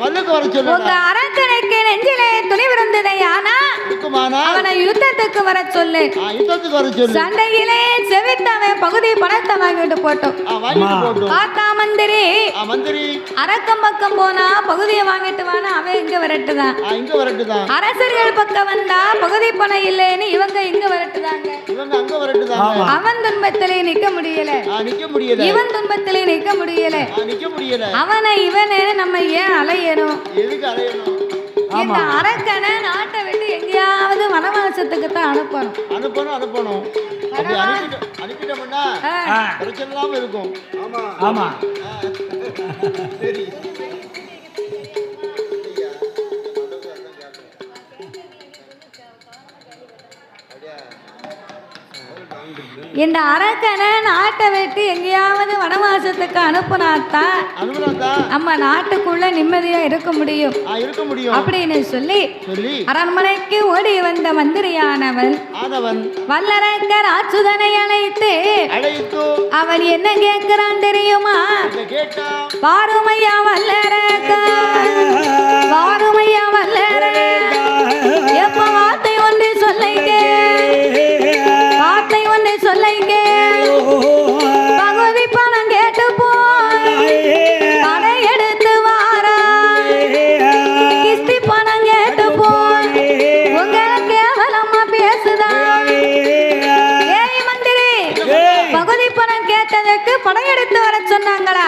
மல்லுக்கு வர சொல்லு உங்க அரக்கனுக்கு நெஞ்சிலே துணிவு இருந்ததை ஆனா இருக்குமானா? அவனை யுத்தத்துக்கு வர சொல்லு. ஆ, யுத்தத்துக்கு வர சொல்லு. சண்டையிலே செவித்தவன் பகுதி பணத்தை வாங்கிட்டு போட்டோம். ஆ, வாங்கிட்டு போட்டோம் பார்த்தா மந்திரி. ஆ, மந்திரி. அரக்கம் பக்கம் போனா பகுதியை வாங்கிட்டு வானா அவன் இங்க வரட்டுதான். இங்க வரட்டுதான். அரசர்கள் பக்கம் வந்தா பகுதி பணம் இல்லைன்னு இவங்க இங்க வரட்டுதாங்க. இவங்க அங்க வரட்டுதாங்க. அவன் துன்பத்திலே நிக்க முடியல. ஆ, நிக்க முடியல. இவன் துன்பத்திலே நிக்க முடியல. ஆ, நிக்க முடியல. அவனை இவனு நம்ம ஏன் அலையணும்? எதுக்கு அலையணும்? இந்த அரக்கனை நாட்டை விட்டு எங்கேயாவது வனவாசத்துக்கு தான் அனுப்பணும். அனுப்பணும் அனுப்பணும். அப்படி அனுப்பிட்ட அனுப்பிட்டோம்னா. பிரச்சனை இல்லாம இருக்கும். ஆமா ஆமா. Yeah. இந்த அரக்கனை நாட்டை விட்டு எங்கேயாவது வனவாசத்துக்கு அனுப்புனாத்தான் அனுப்புனா நம்ம நாட்டுக்குள்ள நிம்மதியா இருக்க முடியும். அப்படின்னு சொல்லி அரண்மனைக்கு ஓடி வந்த மந்திரியானவன் வல்லரக்கர் அச்சுதனை அழைத்து அவன் என்ன கேட்கிறான் தெரியுமா? பாருமையா வல்லரக்க Alcántara.